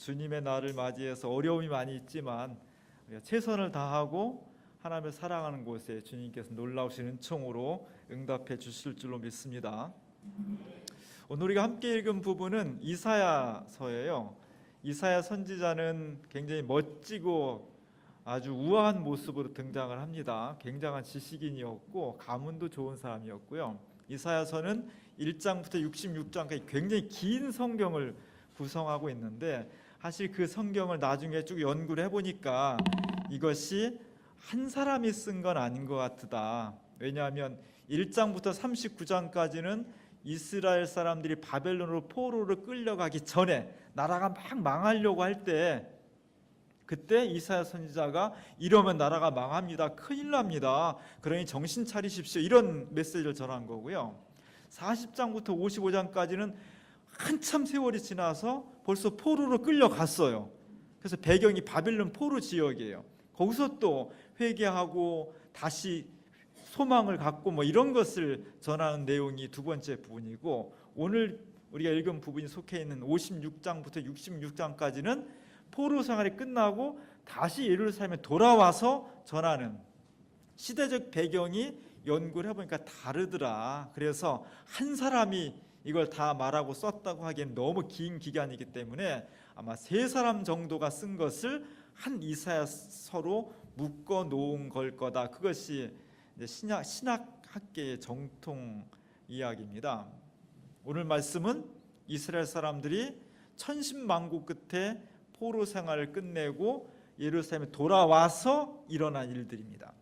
주님의 날을 맞이해서 어려움이 많이 있지만 최선을 다하고 하나님을 사랑하는 곳에 주님께서 놀라우신 은총으로 응답해 주실 줄로 믿습니다. 오늘 우리가 함께 읽은 부분은 이사야서예요. 이사야 선지자는 굉장히 멋지고 아주 우아한 모습으로 등장을 합니다. 굉장한 지식인이었고 가문도 좋은 사람이었고요. 이사야서는 1장부터 66장까지 굉장히 긴 성경을 구성하고 있는데 사실 그 성경을 나중에 쭉 연구를 해보니까 이것이 한 사람이 쓴 건 아닌 것 같다. 왜냐하면 1장부터 39장까지는 이스라엘 사람들이 바벨론으로 포로로 끌려가기 전에 나라가 막 망하려고 할 때 그때 이사야 선지자가 이러면 나라가 망합니다. 큰일 납니다. 그러니 정신 차리십시오. 이런 메시지를 전한 거고요. 40장부터 55장까지는 한참 세월이 지나서 벌써 포로로 끌려갔어요. 그래서 배경이 바빌론 포로 지역이에요. 거기서 또 회개하고 다시 소망을 갖고 뭐 이런 것을 전하는 내용이 두 번째 부분이고 오늘 우리가 읽은 부분이 속해 있는 56장부터 66장까지는 포로 생활이 끝나고 다시 예루살렘에 돌아와서 전하는 시대적 배경이 연구를 해보니까 다르더라. 그래서 한 사람이 이걸 다 말하고 썼다고 하기엔 너무 긴 기간이기 때문에 아마 세 사람 정도가 쓴 것을 한 이사야서로 묶어 놓은 걸 거다. 그것이 신약 신학학계의 정통 이야기입니다. 오늘 말씀은 이스라엘 사람들이 천신만고 끝에 포로 생활을 끝내고 예루살렘에 돌아와서 일어난 일들입니다.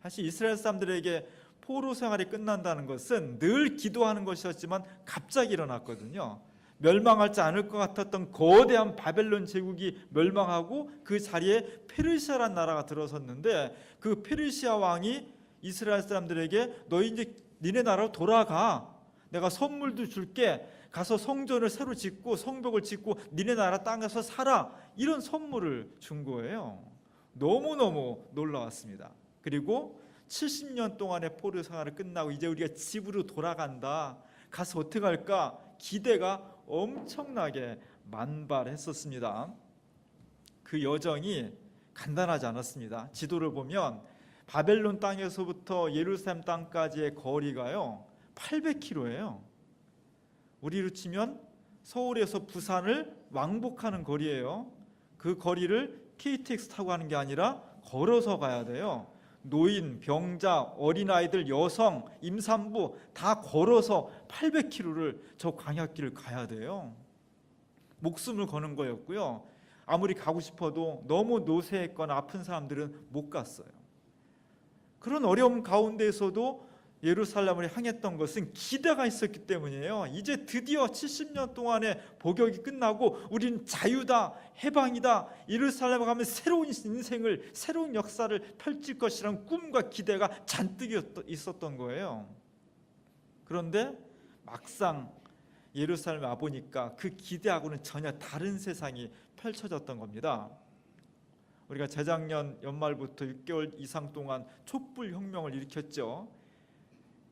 사실 이스라엘 사람들에게 포로 생활이 끝난다는 것은 늘 기도하는 것이었지만 갑자기 일어났거든요. 멸망하지 않을 것 같았던 거대한 바벨론 제국이 멸망하고 그 자리에 페르시아란 나라가 들어섰는데 그 페르시아 왕이 이스라엘 사람들에게 너희 이제 니네 나라로 돌아가. 내가 선물도 줄게. 가서 성전을 새로 짓고 성벽을 짓고 니네 나라 땅에서 살아. 이런 선물을 준 거예요. 너무너무 놀라웠습니다. 그리고 70년 동안의 포로 생활을 끝나고 이제 우리가 집으로 돌아간다. 가서 어떻게 할까? 기대가 엄청나게 만발했었습니다. 그 여정이 간단하지 않았습니다. 지도를 보면 바벨론 땅에서부터 예루살렘 땅까지의 거리가요 800km예요. 우리로 치면 서울에서 부산을 왕복하는 거리예요. 그 거리를 KTX 타고 가는 게 아니라 걸어서 가야 돼요. 노인, 병자, 어린아이들, 여성, 임산부 다 걸어서 800km를 저 광야길을 가야 돼요. 목숨을 거는 거였고요. 아무리 가고 싶어도 너무 노쇠했거나 아픈 사람들은 못 갔어요. 그런 어려움 가운데에서도 예루살렘을 향했던 것은 기대가 있었기 때문이에요. 이제 드디어 70년 동안의 복역이 끝나고 우리는 자유다, 해방이다. 예루살렘에 가면 새로운 인생을, 새로운 역사를 펼칠 것이라는 꿈과 기대가 잔뜩 있었던 거예요. 그런데 막상 예루살렘에 와 보니까 그 기대하고는 전혀 다른 세상이 펼쳐졌던 겁니다. 우리가 재작년 연말부터 6개월 이상 동안 촛불 혁명을 일으켰죠.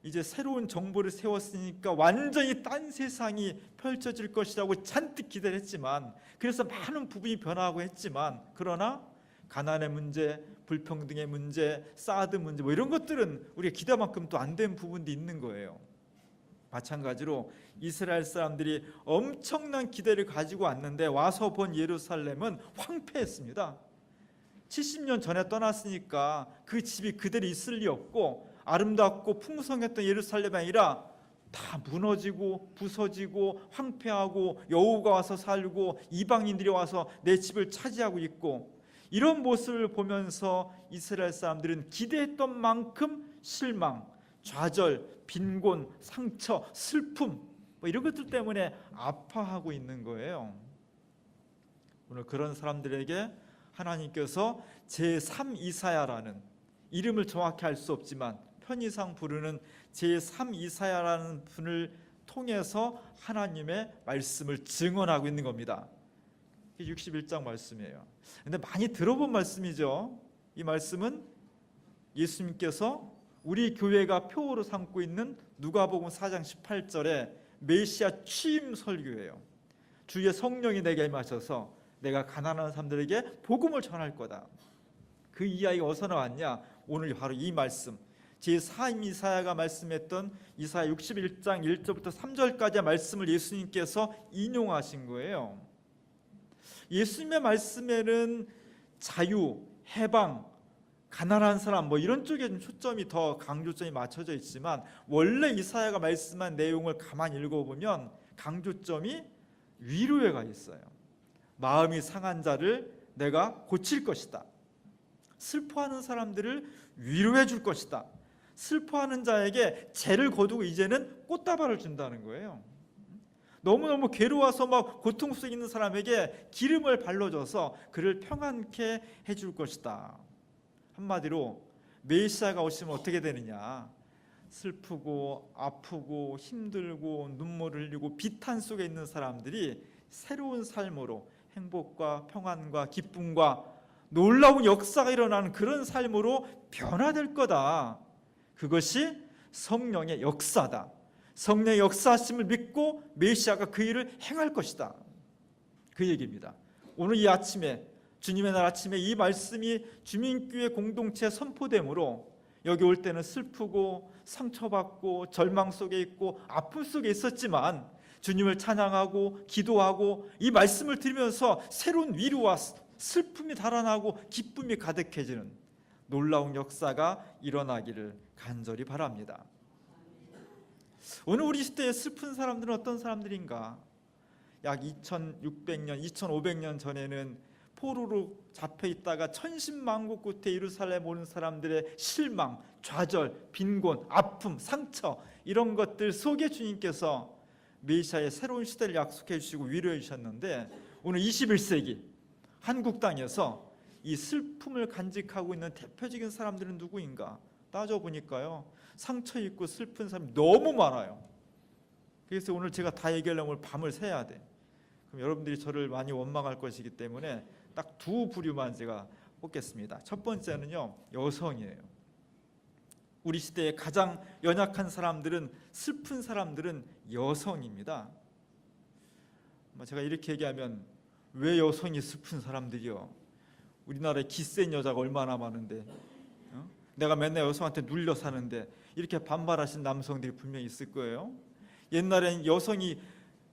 이제 새로운 정부를 세웠으니까 완전히 딴 세상이 펼쳐질 것이라고 잔뜩 기대를 했지만 그래서 많은 부분이 변화하고 했지만 그러나 가난의 문제, 불평등의 문제, 사드 문제 뭐 이런 것들은 우리가 기대만큼 또 안 된 부분도 있는 거예요. 마찬가지로 이스라엘 사람들이 엄청난 기대를 가지고 왔는데 와서 본 예루살렘은 황폐했습니다. 70년 전에 떠났으니까 그 집이 그대로 있을 리 없고 아름답고 풍성했던 예루살렘이 아니라 다 무너지고 부서지고 황폐하고 여우가 와서 살고 이방인들이 와서 내 집을 차지하고 있고 이런 모습을 보면서 이스라엘 사람들은 기대했던 만큼 실망, 좌절, 빈곤, 상처, 슬픔 뭐 이런 것들 때문에 아파하고 있는 거예요. 오늘 그런 사람들에게 하나님께서 제3 이사야라는 이름을 정확히 알 수 없지만 편의상 부르는 제3 이사야라는 분을 통해서 하나님의 말씀을 증언하고 있는 겁니다. 61장 말씀이에요. 근데 많이 들어본 말씀이죠. 이 말씀은 예수님께서 우리 교회가 표어로 삼고 있는 누가복음 4장 18절에 메시아 취임 설교예요. 주의 성령이 내게 임하셔서 내가 가난한 사람들에게 복음을 전할 거다. 그 이야기가 어디서 나왔냐? 오늘 바로 이 말씀. 제4임 이사야가 말씀했던 이사야 61장 1절부터 3절까지의 말씀을 예수님께서 인용하신 거예요. 예수님의 말씀에는 자유, 해방, 가난한 사람 뭐 이런 쪽에 좀 초점이 더 강조점이 맞춰져 있지만 원래 이사야가 말씀한 내용을 가만히 읽어보면 강조점이 위로에 가 있어요. 마음이 상한 자를 내가 고칠 것이다. 슬퍼하는 사람들을 위로해 줄 것이다. 슬퍼하는 자에게 죄를 거두고 이제는 꽃다발을 준다는 거예요. 너무너무 괴로워서 막 고통 속에 있는 사람에게 기름을 발라줘서 그를 평안케 해줄 것이다. 한마디로 메시아가 오시면 어떻게 되느냐? 슬프고 아프고 힘들고 눈물을 흘리고 비탄 속에 있는 사람들이 새로운 삶으로 행복과 평안과 기쁨과 놀라운 역사가 일어나는 그런 삶으로 변화될 거다. 그것이 성령의 역사다. 성령의 역사하심을 믿고 메시아가 그 일을 행할 것이다. 그 얘기입니다. 오늘 이 아침에 주님의 날 아침에 이 말씀이 주민교회 공동체 선포됨으로 여기 올 때는 슬프고 상처받고 절망 속에 있고 아픔 속에 있었지만 주님을 찬양하고 기도하고 이 말씀을 들으면서 새로운 위로와 슬픔이 달아나고 기쁨이 가득해지는 놀라운 역사가 일어나기를 간절히 바랍니다. 오늘 우리 시대에 슬픈 사람들은 어떤 사람들인가? 약 2600년, 2500년 전에는 포로로 잡혀 있다가 천신만고 끝에 예루살렘 오는 사람들의 실망, 좌절, 빈곤, 아픔, 상처 이런 것들 속에 주님께서 메시아의 새로운 시대를 약속해 주시고 위로해 주셨는데 오늘 21세기 한국 땅에서 이 슬픔을 간직하고 있는 대표적인 사람들은 누구인가 따져 보니까요 상처 있고 슬픈 사람이 너무 많아요. 그래서 오늘 제가 다 얘기하려면 밤을 새야 돼. 그럼 여러분들이 저를 많이 원망할 것이기 때문에 딱 두 부류만 제가 뽑겠습니다. 첫 번째는요 여성이에요. 우리 시대의 가장 연약한 사람들은 슬픈 사람들은 여성입니다. 뭐 제가 이렇게 얘기하면 왜 여성이 슬픈 사람들이요? 우리나라에 기센 여자가 얼마나 많은데 어? 내가 맨날 여성한테 눌려 사는데 이렇게 반발하신 남성들이 분명히 있을 거예요. 옛날엔 여성이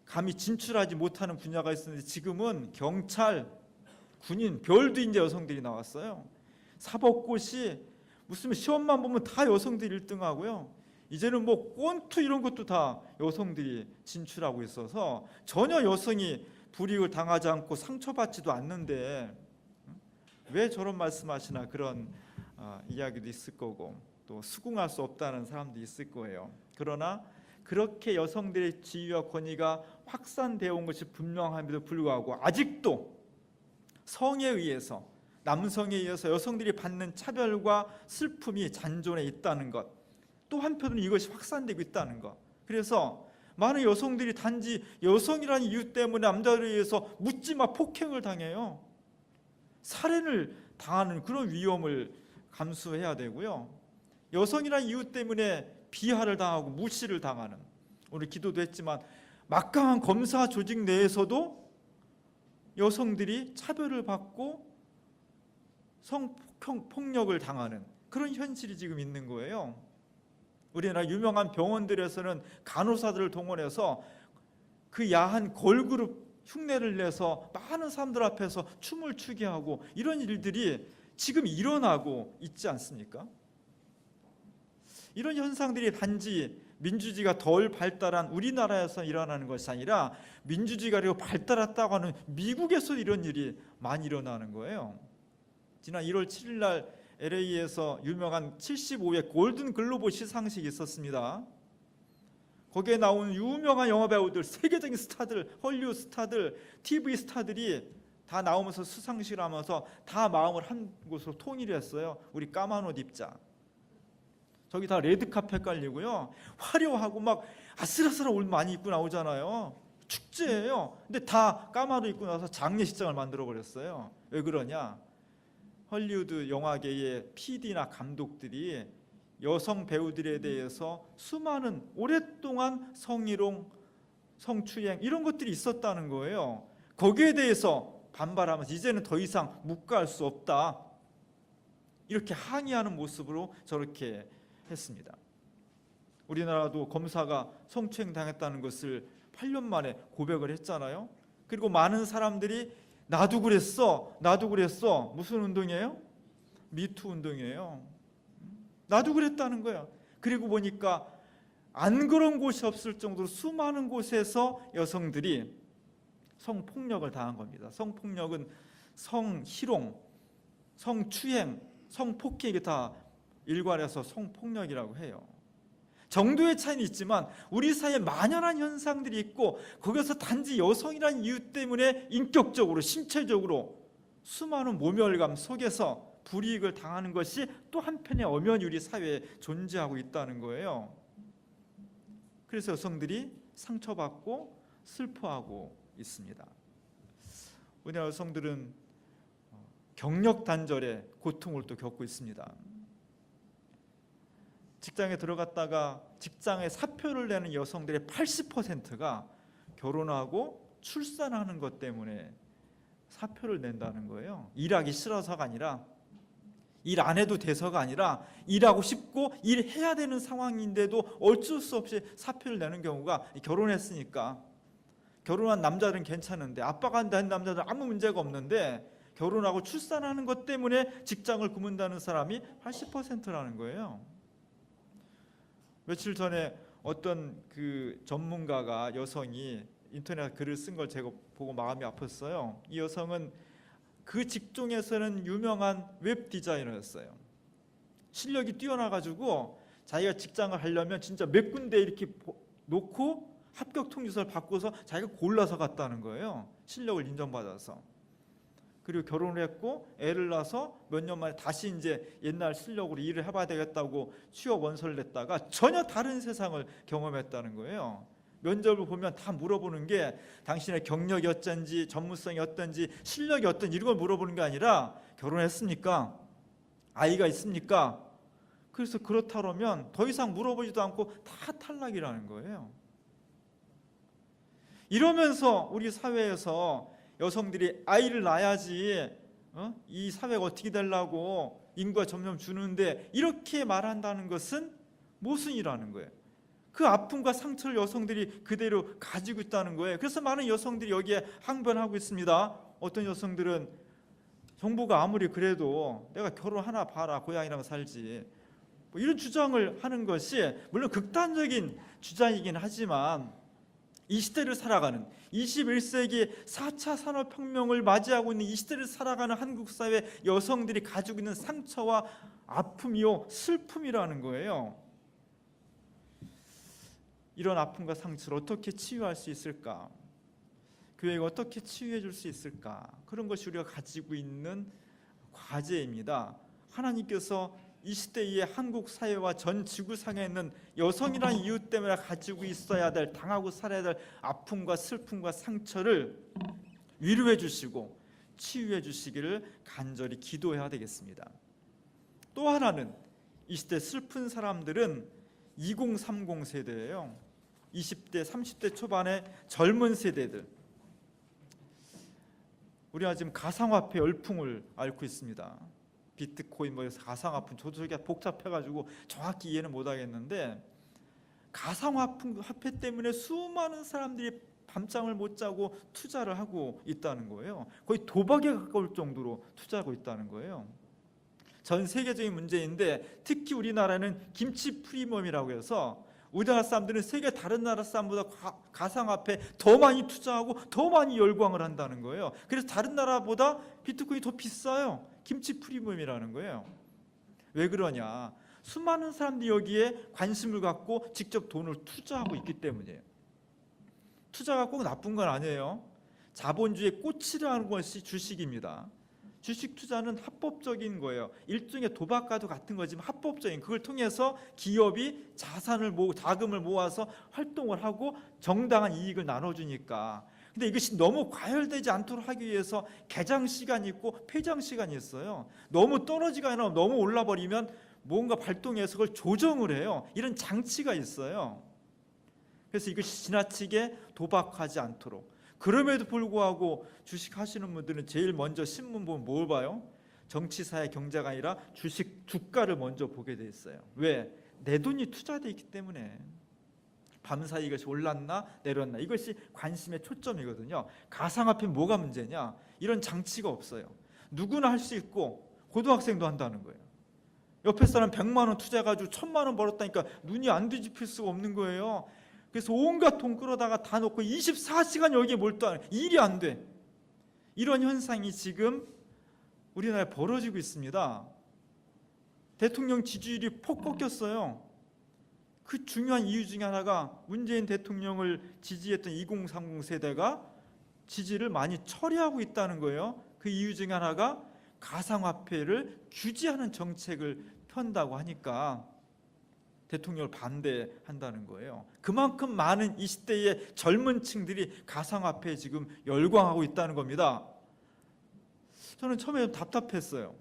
감히 진출하지 못하는 분야가 있었는데 지금은 경찰, 군인, 별도 이제 여성들이 나왔어요. 사법고시 무슨 시험만 보면 다 여성들이 1등하고요. 이제는 뭐 꼰투 이런 것도 다 여성들이 진출하고 있어서 전혀 여성이 불이익을 당하지 않고 상처받지도 않는데 왜 저런 말씀하시나 그런 어, 이야기도 있을 거고 또 수긍할 수 없다는 사람도 있을 거예요. 그러나 그렇게 여성들의 지위와 권위가 확산되어 온 것이 분명함에도 불구하고 아직도 성에 의해서 남성에 의해서 여성들이 받는 차별과 슬픔이 잔존해 있다는 것. 또 한편으로는 이것이 확산되고 있다는 것. 그래서 많은 여성들이 단지 여성이라는 이유 때문에 남자들에 의해서 묻지마 폭행을 당해요. 살해를 당하는 그런 위험을 감수해야 되고요. 여성이라는 이유 때문에 비하를 당하고 무시를 당하는 오늘 기도도 했지만 막강한 검사 조직 내에서도 여성들이 차별을 받고 성폭력을 당하는 그런 현실이 지금 있는 거예요. 우리나라 유명한 병원들에서는 간호사들을 동원해서 그 야한 걸그룹 흉내를 내서 많은 사람들 앞에서 춤을 추게 하고 이런 일들이 지금 일어나고 있지 않습니까? 이런 현상들이 단지 민주주의가 덜 발달한 우리나라에서 일어나는 것이 아니라 민주주의가 발달했다고 하는 미국에서 이런 일이 많이 일어나는 거예요. 지난 1월 7일 날 LA에서 유명한 75회 골든 글로브 시상식이 있었습니다. 거기에 나온 유명한 영화 배우들, 세계적인 스타들, 헐리우드 스타들, TV 스타들이 다 나오면서 수상식을 하면서 다 마음을 한 곳으로 통일했어요. 우리 까만 옷 입자. 저기 다 레드 카펫 깔리고요. 화려하고 막 아슬아슬한 옷 많이 입고 나오잖아요. 축제예요. 근데 다옷 입고 나서 장례식장을 만들어 버렸어요. 왜 그러냐? 헐리우드 영화계의 PD나 감독들이 여성 배우들에 대해서 수많은 오랫동안 성희롱 성추행 이런 것들이 있었다는 거예요. 거기에 대해서 반발하면서 이제는 더 이상 묵과할 수 없다. 이렇게 항의하는 모습으로 저렇게 했습니다. 우리나라도 검사가 성추행 당했다는 것을 8년 만에 고백을 했잖아요. 그리고 많은 사람들이 나도 그랬어, 나도 그랬어. 무슨 운동이에요? 미투 운동이에요. 나도 그랬다는 거야. 그리고 보니까 안 그런 곳이 없을 정도로 수많은 곳에서 여성들이 성폭력을 당한 겁니다. 성폭력은 성희롱, 성추행, 성폭행이 다 일괄해서 성폭력이라고 해요. 정도의 차이는 있지만 우리 사이에 만연한 현상들이 있고 거기서 단지 여성이라는 이유 때문에 인격적으로 신체적으로 수많은 모멸감 속에서 불이익을 당하는 것이 또 한편의 엄연히 우리 사회에 존재하고 있다는 거예요. 그래서 여성들이 상처받고 슬퍼하고 있습니다. 우리나라 여성들은 경력 단절의 고통을 또 겪고 있습니다. 직장에 들어갔다가 직장에 사표를 내는 여성들의 80%가 결혼하고 출산하는 것 때문에 사표를 낸다는 거예요. 일하기 싫어서가 아니라 일 안 해도 돼서가 아니라 일하고 싶고 일해야 되는 상황인데도 어쩔 수 없이 사표를 내는 경우가 결혼했으니까 결혼한 남자들은 괜찮은데 아빠가 된 남자들은 아무 문제가 없는데 결혼하고 출산하는 것 때문에 직장을 그만다는 사람이 80%라는 거예요. 며칠 전에 어떤 그 전문가가 여성이 인터넷 글을 쓴 걸 제가 보고 마음이 아팠어요. 이 여성은 그 직종에서는 유명한 웹 디자이너였어요. 실력이 뛰어나가지고 자기가 직장을 하려면 진짜 몇 군데 이렇게 놓고 합격 통지서를 받고서 자기가 골라서 갔다는 거예요. 실력을 인정받아서. 그리고 결혼을 했고 애를 낳아서 몇 년 만에 다시 이제 옛날 실력으로 일을 해봐야 되겠다고 취업 원서를 냈다가 전혀 다른 세상을 경험했다는 거예요. 면접을 보면 다 물어보는 게 당신의 경력이 어쩐지 전문성이 어떤지 실력이 어떤지 이런 걸 물어보는 게 아니라 결혼했습니까? 아이가 있습니까? 그래서 그렇다 그러면 더 이상 물어보지도 않고 다 탈락이라는 거예요. 이러면서 우리 사회에서 여성들이 아이를 낳아야지 어? 이 사회가 어떻게 되려고 인구가 점점 주는데 이렇게 말한다는 것은 모순이라는 거예요. 그 아픔과 상처를 여성들이 그대로 가지고 있다는 거예요. 그래서 많은 여성들이 여기에 항변하고 있습니다. 어떤 여성들은 정부가 아무리 그래도 내가 결혼 하나 봐라 고향이랑 살지 뭐 이런 주장을 하는 것이 물론 극단적인 주장이긴 하지만 이 시대를 살아가는 21세기 4차 산업혁명을 맞이하고 있는 이 시대를 살아가는 한국 사회 여성들이 가지고 있는 상처와 아픔이요 슬픔이라는 거예요. 이런 아픔과 상처를 어떻게 치유할 수 있을까? 교회가 어떻게 치유해 줄 수 있을까? 그런 것이 우리가 가지고 있는 과제입니다. 하나님께서 이 시대의 한국 사회와 전 지구상에 있는 여성이라는 이유 때문에 가지고 있어야 될 당하고 살아야 될 아픔과 슬픔과 상처를 위로해 주시고 치유해 주시기를 간절히 기도해야 되겠습니다. 또 하나는 이 시대 슬픈 사람들은 2030 세대예요. 20대, 30대 초반의 젊은 세대들. 우리가 지금 가상화폐 열풍을 앓고 있습니다. 비트코인 뭐 가상화폐 저도 저게 복잡해가지고 정확히 이해는 못하겠는데 가상화폐 때문에 수많은 사람들이 밤잠을 못 자고 투자를 하고 있다는 거예요. 거의 도박에 가까울 정도로 투자하고 있다는 거예요. 전 세계적인 문제인데 특히 우리나라는 김치 프리미엄이라고 해서 우리나라 사람들은 세계 다른 나라 사람보다 가상화폐 더 많이 투자하고 더 많이 열광을 한다는 거예요. 그래서 다른 나라보다 비트코인이 더 비싸요. 김치 프리미엄이라는 거예요. 왜 그러냐? 수많은 사람들이 여기에 관심을 갖고 직접 돈을 투자하고 있기 때문이에요. 투자가 꼭 나쁜 건 아니에요. 자본주의의 꽃이라는 것이 주식입니다. 주식 투자는 합법적인 거예요. 일종의 도박과도 같은 거지만 합법적인 그걸 통해서 기업이 자산을 모 자금을 모아서 활동을 하고 정당한 이익을 나눠주니까. 근데 이것이 너무 과열되지 않도록 하기 위해서 개장 시간이 있고 폐장 시간이 있어요. 너무 아니라 너무 올라 버리면 뭔가 발동해서 그걸 조정을 해요. 이런 장치가 있어요. 그래서 이것이 지나치게 도박하지 않도록. 그럼에도 불구하고 주식 하시는 분들은 제일 먼저 신문 보면 뭘 봐요? 정치 사회 경제가 아니라 주식 주가를 먼저 보게 돼 있어요. 왜? 내 돈이 투자돼 있기 때문에. 밤사이 이것이 올랐나 내렸나 이것이 관심의 초점이거든요. 가상화폐 뭐가 문제냐? 이런 장치가 없어요. 누구나 할 수 있고 고등학생도 한다는 거예요. 옆에 사람 100만 원 투자해 가지고 1000만 원 벌었다니까 눈이 안 뒤집힐 수가 없는 거예요. 그래서 온갖 돈 끌어다가 다 놓고 24시간 여기에 몰두하는 일이 안 돼. 이런 현상이 지금 우리나라에 벌어지고 있습니다. 대통령 지지율이 폭 꺾였어요. 그 중요한 이유 중에 하나가 문재인 대통령을 지지했던 2030 세대가 지지를 많이 처리하고 있다는 거예요. 그 이유 중에 하나가 가상화폐를 규제하는 정책을 편다고 하니까 대통령을 반대한다는 거예요. 그만큼 많은 20대의 젊은 층들이 가상화폐에 지금 열광하고 있다는 겁니다. 저는 처음에 좀 답답했어요.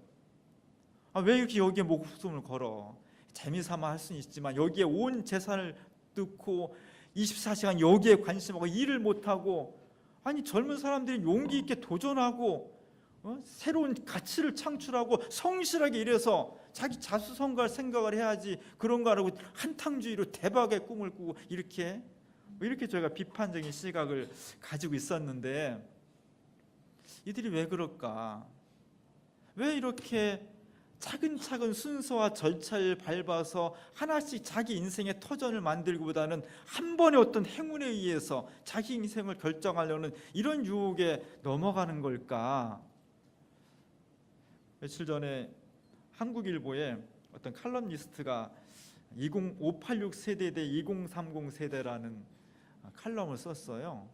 아, 왜 이렇게 여기에 목숨을 걸어? 재미삼아 할 수는 있지만 여기에 온 재산을 넣고 24시간 여기에 관심하고 일을 못하고 아니 젊은 사람들이 용기 있게 도전하고 어? 새로운 가치를 창출하고 성실하게 일해서 자기 자수성가할 생각을 해야지 그런 거 하고 한탕주의로 대박의 꿈을 꾸고 이렇게 뭐 이렇게 저희가 비판적인 시각을 가지고 있었는데 이들이 왜 그럴까? 왜 이렇게 차근차근 순서와 절차를 밟아서 하나씩 자기 인생의 터전을 만들기보다는 한 번의 어떤 행운에 의해서 자기 인생을 결정하려는 이런 유혹에 넘어가는 걸까? 며칠 전에 한국일보에 어떤 칼럼니스트가 20586 세대 대 2030 세대라는 칼럼을 썼어요.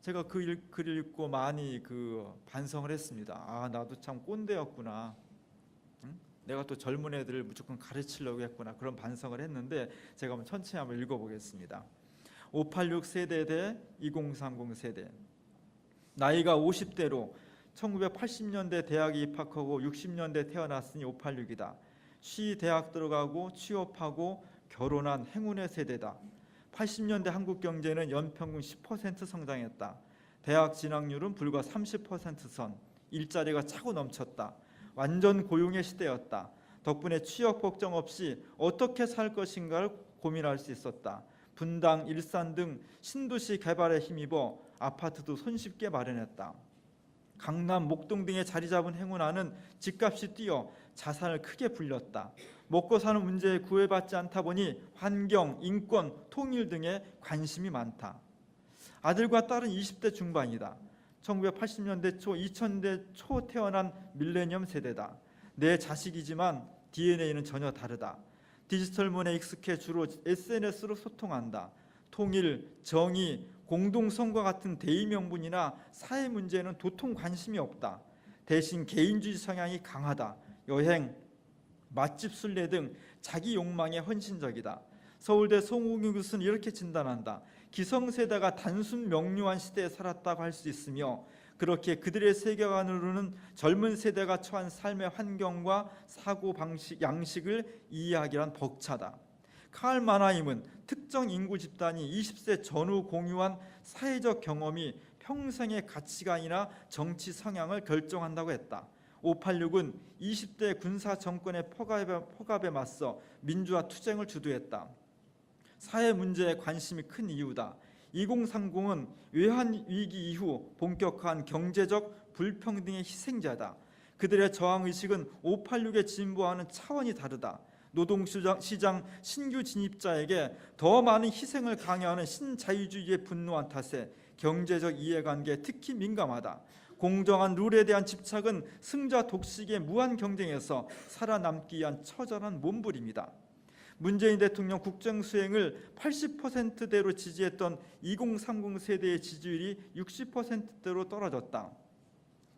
제가 그 일, 글을 읽고 많이 그 반성을 했습니다. 아 나도 참 꼰대였구나. 응? 내가 또 젊은 애들을 무조건 가르치려고 했구나 그런 반성을 했는데 제가 한번 천천히 한번 읽어보겠습니다. 586 세대 대 2030 세대 나이가 50대로 1980년대 대학에 입학하고 60년대 태어났으니 586이다. 쉬 대학 들어가고 취업하고 결혼한 행운의 세대다. 80년대 한국 경제는 연평균 10% 성장했다. 대학 진학률은 불과 30%선. 일자리가 차고 넘쳤다. 완전 고용의 시대였다. 덕분에 취업 걱정 없이 어떻게 살 것인가를 고민할 수 있었다. 분당, 일산 등 신도시 개발에 힘입어 아파트도 손쉽게 마련했다. 강남, 목동 등에 자리 잡은 행운아는 집값이 뛰어 자산을 크게 불렸다. 먹고 사는 문제에 구애받지 않다 보니 환경, 인권, 통일 등에 관심이 많다. 아들과 딸은 20대 중반이다. 1980년대 초, 2000대 초 태어난 밀레니엄 세대다. 내 자식이지만 DNA는 전혀 다르다. 디지털 문에 익숙해 주로 SNS로 소통한다. 통일, 정의, 공동성과 같은 대의 명분이나 사회 문제에는 도통 관심이 없다. 대신 개인주의 성향이 강하다. 여행, 맛집 순례 등 자기 욕망에 헌신적이다. 서울대 송웅규 교수는 이렇게 진단한다. 기성세대가 단순 명료한 시대에 살았다고 할 수 있으며 그렇게 그들의 세계관으로는 젊은 세대가 처한 삶의 환경과 사고 방식 양식을 이해하기란 벅차다. 칼 마나임은 특정 인구 집단이 20세 전후 공유한 사회적 경험이 평생의 가치관이나 정치 성향을 결정한다고 했다. 586은 20대 군사 정권의 포갑에, 포갑에 맞서 민주화 투쟁을 주도했다. 사회 문제에 관심이 큰 이유다. 2030은 외환 위기 이후 본격화한 경제적 불평등의 희생자다. 그들의 저항 의식은 586의 진보와는 차원이 다르다. 노동시장 시장 신규 진입자에게 더 많은 희생을 강요하는 신자유주의에 분노한 탓에 경제적 이해관계에 특히 민감하다. 공정한 룰에 대한 집착은 승자 독식의 무한 경쟁에서 살아남기 위한 처절한 몸부림이다. 문재인 대통령 국정 수행을 80%대로 지지했던 2030 세대의 지지율이 60%대로 떨어졌다.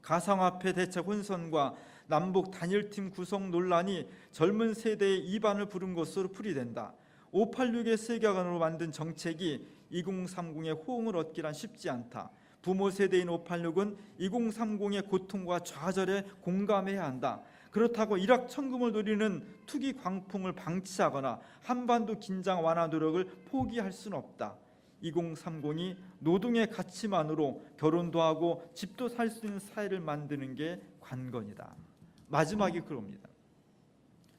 가상화폐 대책 혼선과 남북 단일팀 구성 논란이 젊은 세대의 이반을 부른 것으로 풀이된다. 586의 세계관으로 만든 정책이 2030의 호응을 얻기란 쉽지 않다. 부모 세대인 586은 2030의 고통과 좌절에 공감해야 한다. 그렇다고 일확 천금을 노리는 투기 광풍을 방치하거나 한반도 긴장 완화 노력을 포기할 수는 없다. 2030이 노동의 가치만으로 결혼도 하고 집도 살 수 있는 사회를 만드는 게 관건이다. 마지막이 그럽니다.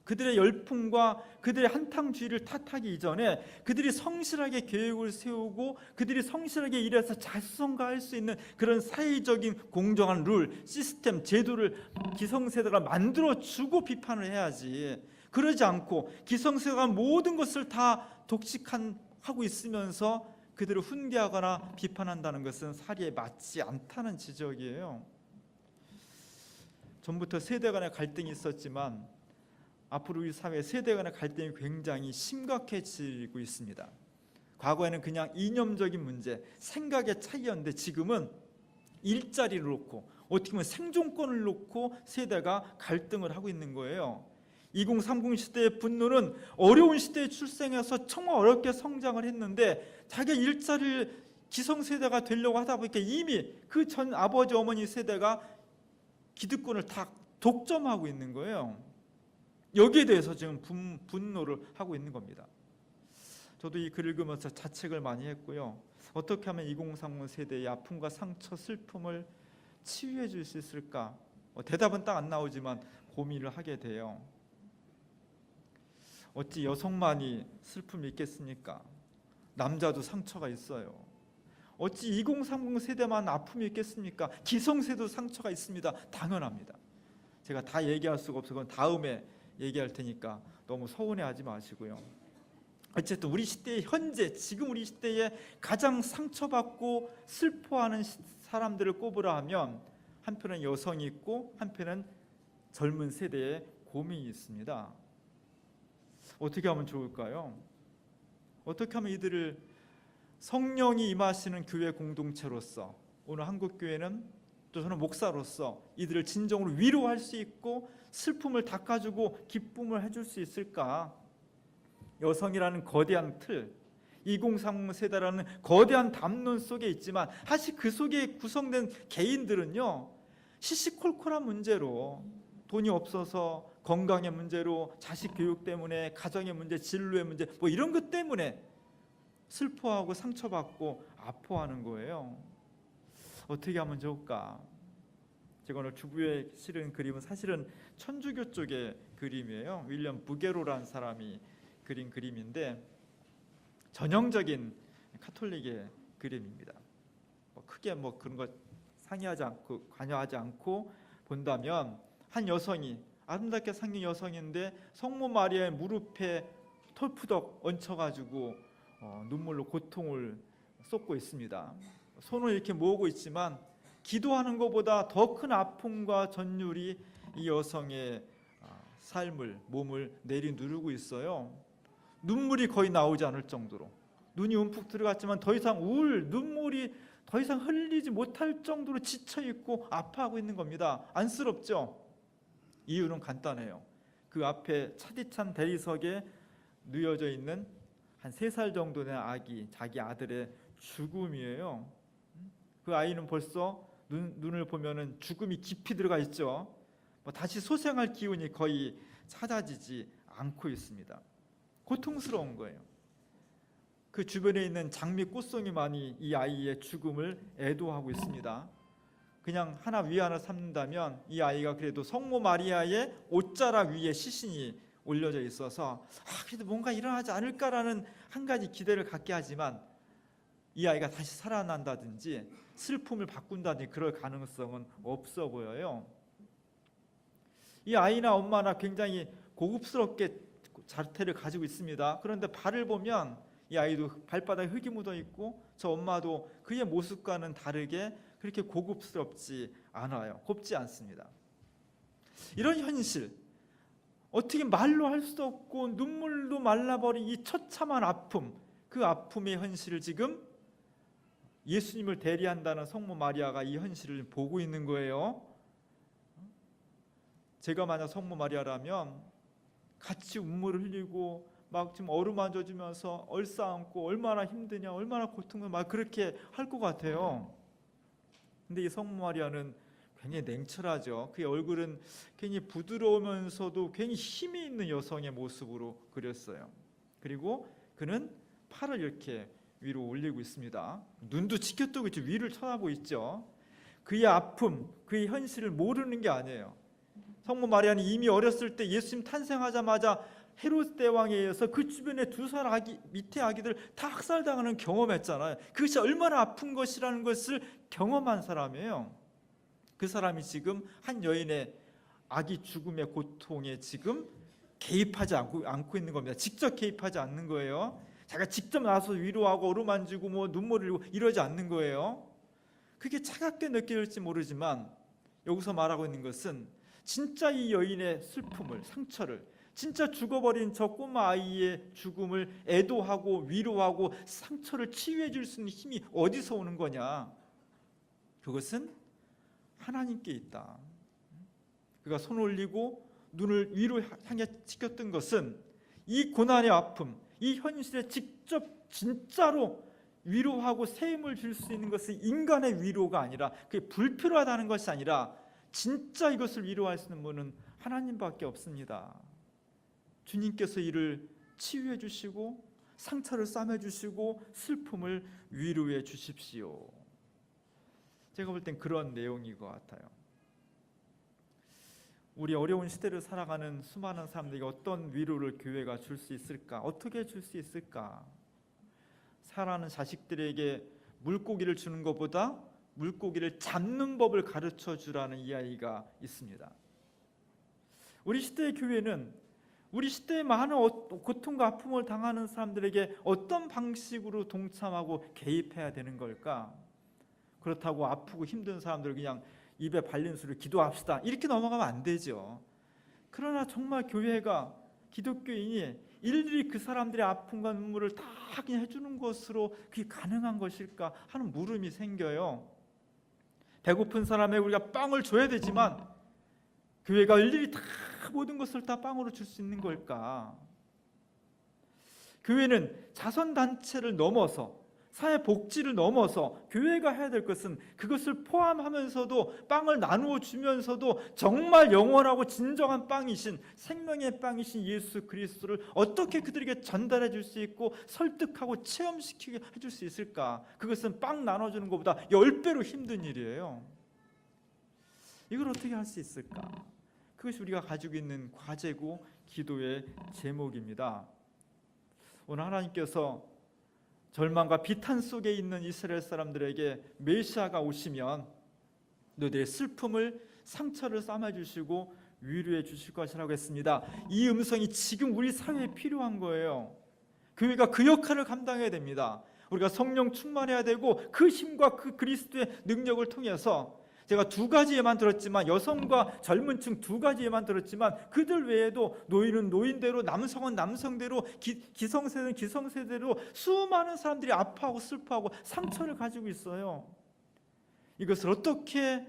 그들의 열풍과 그들의 한탕주의를 탓하기 이전에 그들이 성실하게 계획을 세우고 그들이 성실하게 일해서 자수성가할 수 있는 그런 사회적인 공정한 룰, 시스템, 제도를 기성세대가 만들어 주고 비판을 해야지. 그러지 않고 기성세대가 모든 것을 다 독식한 하고 있으면서 그들을 훈계하거나 비판한다는 것은 사리에 맞지 않다는 지적이에요. 전부터 세대 간의 갈등이 있었지만 앞으로 우리 사회 세대 간의 갈등이 굉장히 심각해지고 있습니다. 과거에는 그냥 이념적인 문제, 생각의 차이였는데 지금은 일자리를 놓고 어떻게 보면 생존권을 놓고 세대가 갈등을 하고 있는 거예요. 2030 시대의 분노는 어려운 시대에 출생해서 정말 어렵게 성장을 했는데 자기 일자리를 기성세대가 되려고 하다 보니까 이미 그 전 아버지 어머니 세대가 기득권을 다 독점하고 있는 거예요. 여기에 대해서 지금 분, 분노를 하고 있는 겁니다. 저도 이 글을 읽으면서 자책을 많이 했고요. 어떻게 하면 2030 세대의 아픔과 상처, 슬픔을 치유해 줄 수 있을까? 어, 대답은 딱 안 나오지만 고민을 하게 돼요. 어찌 여성만이 슬픔이 있겠습니까? 남자도 상처가 있어요. 어찌 2030 세대만 아픔이 있겠습니까? 기성세도 상처가 있습니다. 당연합니다. 제가 다 얘기할 수가 없어. 그건 다음에 얘기할 테니까 너무 서운해하지 마시고요. 어쨌든 우리 시대의 현재 지금 우리 시대에 가장 상처받고 슬퍼하는 시- 사람들을 꼽으라 하면 한편은 여성이 있고 한편은 젊은 세대의 고민이 있습니다. 어떻게 하면 좋을까요? 어떻게 하면 이들을 성령이 임하시는 교회 공동체로서 오늘 한국 교회는 또 저는 목사로서 이들을 진정으로 위로할 수 있고 슬픔을 닦아주고 기쁨을 해줄 수 있을까? 여성이라는 거대한 틀, 2030 세대라는 거대한 담론 속에 있지만 사실 그 속에 구성된 개인들은요 시시콜콜한 문제로 돈이 없어서 건강의 문제로 자식 교육 때문에 가정의 문제, 진로의 문제 뭐 이런 것 때문에 슬퍼하고 상처받고 아파하는 거예요. 어떻게 하면 좋을까? 제가 오늘 주부에 실은 그림은 사실은 천주교 쪽의 그림이에요. 윌리엄 부게로라는 사람이 그린 그림인데 전형적인 카톨릭의 그림입니다. 뭐 크게 뭐 그런 것 상의하지 않고 관여하지 않고 본다면 한 여성이 아름답게 생긴 여성인데 성모 마리아의 무릎에 털푸덕 얹혀가지고 어, 눈물로 고통을 쏟고 있습니다. 손을 이렇게 모으고 있지만 기도하는 것보다 더 큰 아픔과 전율이 이 여성의 아, 삶을 몸을 내리 누르고 있어요. 눈물이 거의 나오지 않을 정도로 눈이 움푹 들어갔지만 더 이상 울 눈물이 더 이상 흘리지 못할 정도로 지쳐 있고 아파하고 있는 겁니다. 안쓰럽죠? 이유는 간단해요. 그 앞에 차디찬 대리석에 누여져 있는 한 세 살 정도 된 아기, 자기 아들의 죽음이에요. 그 아이는 벌써 눈, 눈을 보면은 죽음이 깊이 들어가 있죠. 뭐 다시 소생할 기운이 거의 찾아지지 않고 있습니다. 고통스러운 거예요. 그 주변에 있는 장미 꽃송이만이 이 아이의 죽음을 애도하고 있습니다. 그냥 하나 위 하나 삼는다면 이 아이가 그래도 성모 마리아의 옷자락 위에 시신이 올려져 있어서 아 그래도 뭔가 일어나지 않을까라는 한 가지 기대를 갖게 하지만 이 아이가 다시 살아난다든지 슬픔을 바꾼다든지 그럴 가능성은 없어 보여요. 이 아이나 엄마나 굉장히 고급스럽게 자태를 가지고 있습니다. 그런데 발을 보면 이 아이도 발바닥에 흙이 묻어 있고 저 엄마도 그의 모습과는 다르게 그렇게 고급스럽지 않아요. 곱지 않습니다. 이런 현실 어떻게 말로 할수 없고 눈물로 말라버린 이 처참한 아픔 그 아픔의 현실을 지금 예수님을 대리한다는 성모 마리아가 이 현실을 보고 있는 거예요. 제가 만약 성모 마리아라면 같이 눈물을 흘리고 막 지금 어루만져 주면서 얼싸안고 얼마나 힘드냐 얼마나 고통을 막 그렇게 할 것 같아요. 근데 이 성모 마리아는 굉장히 냉철하죠. 그의 얼굴은 굉장히 부드러우면서도 굉장히 힘이 있는 여성의 모습으로 그렸어요. 그리고 그는 팔을 이렇게 위로 올리고 있습니다. 눈도 치켜뜨고 있죠. 위를 쳐다보고 있죠. 그의 아픔, 그의 현실을 모르는 게 아니에요. 성모 마리아는 이미 어렸을 때 예수님 탄생하자마자 헤로스 대왕에 의해서 그 주변에 두 살 아기 밑에 아기들 다 학살당하는 경험했잖아요. 그것이 얼마나 아픈 것이라는 것을 경험한 사람이에요. 그 사람이 지금 한 여인의 아기 죽음의 고통에 지금 개입하지 않고, 않고 있는 겁니다. 직접 개입하지 않는 거예요. 자기가 직접 나서 위로하고 어루만지고 뭐 눈물을 흘리고 이러지 않는 거예요. 그게 차갑게 느껴질지 모르지만 여기서 말하고 있는 것은 진짜 이 여인의 슬픔을 상처를 진짜 죽어버린 저 꼬마 아이의 죽음을 애도하고 위로하고 상처를 치유해 줄 수 있는 힘이 어디서 오는 거냐? 그것은 하나님께 있다. 그가 손 올리고 눈을 위로 향해 치켰던 것은 이 고난의 아픔, 이 현실에 직접 진짜로 위로하고 새 힘을 줄 수 있는 것은 인간의 위로가 아니라 그게 불필요하다는 것이 아니라 진짜 이것을 위로할 수 있는 분은 하나님밖에 없습니다. 주님께서 이를 치유해 주시고 상처를 싸매 주시고 슬픔을 위로해 주십시오. 제가 볼 땐 그런 내용인 것 같아요. 우리 어려운 시대를 살아가는 수많은 사람들에게 어떤 위로를 교회가 줄 수 있을까? 어떻게 줄 수 있을까? 사랑하는 자식들에게 물고기를 주는 것보다 물고기를 잡는 법을 가르쳐 주라는 이야기가 있습니다. 우리 시대의 교회는 우리 시대의 많은 어- 고통과 아픔을 당하는 사람들에게 어떤 방식으로 동참하고 개입해야 되는 걸까? 그렇다고 아프고 힘든 사람들 그냥 입에 발린 수를 기도합시다 이렇게 넘어가면 안 되죠. 그러나 정말 교회가 기독교인이 일일이 그 사람들의 아픔과 눈물을 다 그냥 해주는 것으로 그게 가능한 것일까 하는 물음이 생겨요. 배고픈 사람에 우리가 빵을 줘야 되지만 교회가 일일이 다 모든 것을 다 빵으로 줄 수 있는 걸까? 교회는 자선 단체를 넘어서 사회 복지를 넘어서 교회가 해야 될 것은 그것을 포함하면서도 빵을 나누어 주면서도 정말 영원하고 진정한 빵이신 생명의 빵이신 예수 그리스도를 어떻게 그들에게 전달해 줄 수 있고 설득하고 체험시키게 해줄 수 있을까? 그것은 빵 나눠 주는 것보다 열 배로 힘든 일이에요. 이걸 어떻게 할 수 있을까? 그것이 우리가 가지고 있는 과제고 기도의 제목입니다. 오늘 하나님께서 절망과 비탄 속에 있는 이스라엘 사람들에게 메시아가 오시면 너희들의 슬픔을 상처를 싸매 주시고 위로해 주실 것이라고 했습니다. 이 음성이 지금 우리 사회에 필요한 거예요. 교회가 그 역할을 감당해야 됩니다. 우리가 성령 충만해야 되고 그 힘과 그 그리스도의 능력을 통해서 제가 두 가지에만 들었지만 여성과 젊은 층 두 가지에만 들었지만 그들 외에도 노인은 노인대로 남성은 남성대로 기, 기성세대는 기성세대로 수많은 사람들이 아파하고 슬퍼하고 상처를 가지고 있어요. 이것을 어떻게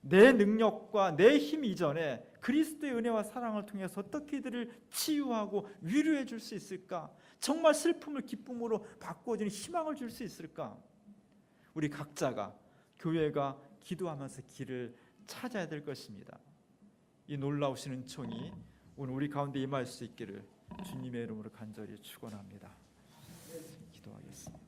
내 능력과 내 힘 이전에 그리스도의 은혜와 사랑을 통해서 어떻게 이들을 치유하고 위로해 줄 수 있을까? 정말 슬픔을 기쁨으로 바꿔주는 희망을 줄 수 있을까? 우리 각자가 교회가 기도하면서 길을 찾아야 될 것입니다. 이 놀라우신 은총이 오늘 우리 가운데 임할 수 있기를 주님의 이름으로 간절히 축원합니다. 기도하겠습니다.